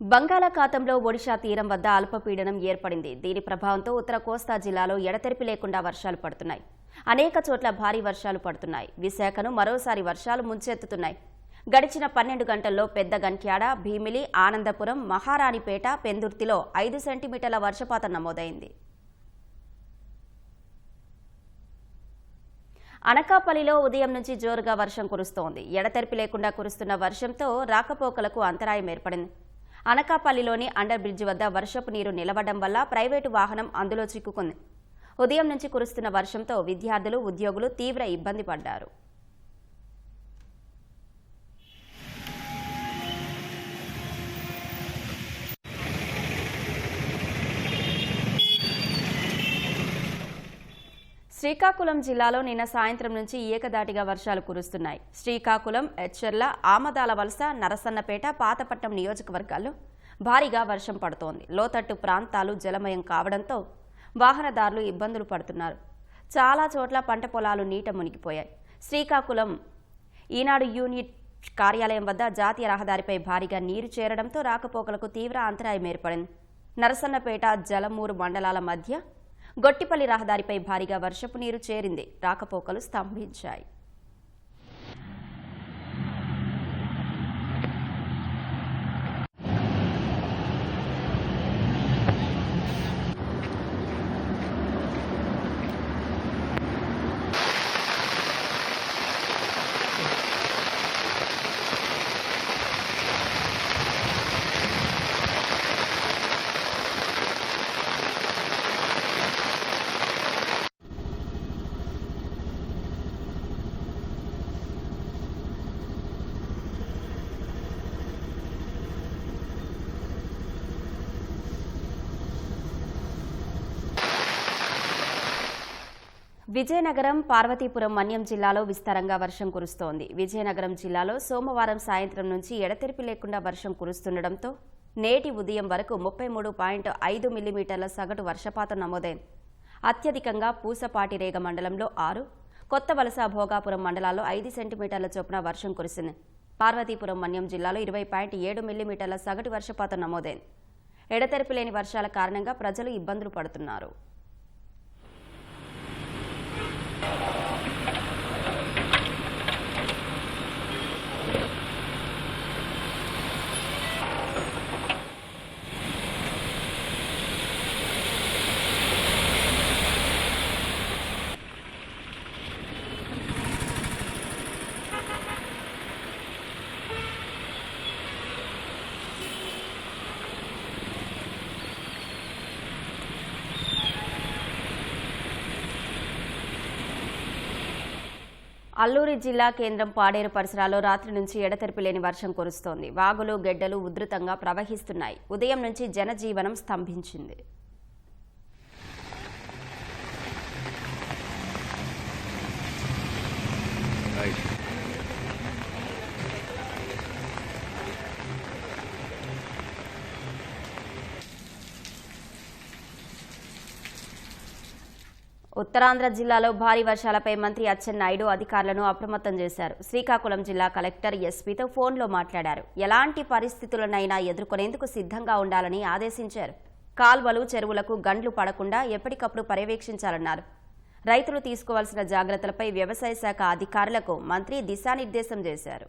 బంగాళాఖాతంలో ఒడిషా తీరం వద్ద అల్పపీడనం ఏర్పడింది. దీని ప్రభావంతో ఉత్తర కోస్తా జిల్లాలో ఎడతెరిపి లేకుండా వర్షాలు పడుతున్నాయి. అనేక చోట్ల భారీ వర్షాలు పడుతున్నాయి. విశాఖను మరోసారి వర్షాలు ముంచెత్తుతున్నాయి. గడిచిన పన్నెండు గంటల్లో పెద్ద గంట్యాడ భీమిలి ఆనందపురం మహారాణిపేట పెందుర్తిలో ఐదు సెంటీమీటర్ల వర్షపాతం నమోదైంది. అనకాపల్లిలో ఉదయం నుంచి జోరుగా వర్షం కురుస్తోంది. ఎడతెరిపి లేకుండా కురుస్తున్న వర్షంతో రాకపోకలకు అంతరాయం ఏర్పడింది. అనకాపల్లిలోని అండర్ బ్రిడ్జ్ వద్ద వర్షపు నీరు నిలవడం వల్ల ప్రైవేటు వాహనం అందులో చిక్కుకుంది. ఉదయం నుంచి కురుస్తున్న వర్షంతో విద్యార్థులు ఉద్యోగులు తీవ్ర ఇబ్బంది పడ్డారు. శ్రీకాకుళం జిల్లాలో నిన్న సాయంత్రం నుంచి ఏకదాటిగా వర్షాలు కురుస్తున్నాయి. శ్రీకాకుళం ఎచ్చర్ల ఆమదాల వలస నరసన్నపేట పాతపట్నం నియోజకవర్గాల్లో భారీగా వర్షం పడుతోంది. లోతట్టు ప్రాంతాలు జలమయం కావడంతో వాహనదారులు ఇబ్బందులు పడుతున్నారు. చాలా చోట్ల పంట పొలాలు నీట మునిగిపోయాయి. శ్రీకాకుళం ఈనాడు యూనిట్ కార్యాలయం వద్ద జాతీయ రహదారిపై భారీగా నీరు చేరడంతో రాకపోకలకు తీవ్ర అంతరాయం ఏర్పడింది. నరసన్నపేట జలమూరు మండలాల మధ్య గొట్టిపల్లి రహదారిపై భారీగా వర్షపు నీరు చేరింది. రాకపోకలు స్తంభించాయి. విజయనగరం పార్వతీపురం మన్యం జిల్లాలో విస్తారంగా వర్షం కురుస్తోంది. విజయనగరం జిల్లాలో సోమవారం సాయంత్రం నుంచి ఎడతెరిపి లేకుండా వర్షం కురుస్తుండటంతో నేటి ఉదయం వరకు ముప్పై మూడు పాయింట్ ఐదు మిల్లీమీటర్ల సగటు వర్షపాతం నమోదైంది. అత్యధికంగా పూసపాటిరేగ మండలంలో ఆరు కొత్త వలస భోగాపురం మండలాల్లో ఐదు సెంటీమీటర్ల చొప్పున వర్షం కురిసింది. పార్వతీపురం మన్యం జిల్లాలో ఇరవై పాయింట్ ఏడు మిల్లీమీటర్ల సగటు వర్షపాతం నమోదైంది. ఎడతెరిపి లేని వర్షాల కారణంగా ప్రజలు ఇబ్బందులు పడుతున్నారు. అల్లూరి జిల్లా కేంద్రం పాడేరు పరిసరాల్లో రాత్రి నుంచి ఎడతెరిపి లేని వర్షం కురుస్తోంది. వాగులు గెడ్డలు ఉధృతంగా ప్రవహిస్తున్నాయి. ఉదయం నుంచి జనజీవనం స్తంభించింది. ఉత్తరాంధ్ర జిల్లాలో భారీ వర్షాలపై మంత్రి అచ్చెన్నాయుడు అధికారులను అప్రమత్తం చేశారు. శ్రీకాకుళం జిల్లా కలెక్టర్ ఎస్పీతో ఫోన్లో మాట్లాడారు. ఎలాంటి పరిస్థితులనైనా ఎదుర్కొనేందుకు సిద్ధంగా ఉండాలని ఆదేశించారు. కాల్వలు చెరువులకు గండ్లు పడకుండా ఎప్పటికప్పుడు పర్యవేక్షించాలన్నారు. రైతులు తీసుకోవాల్సిన జాగ్రత్తలపై వ్యవసాయ శాఖ అధికారులకు మంత్రి దిశానిర్దేశం చేశారు.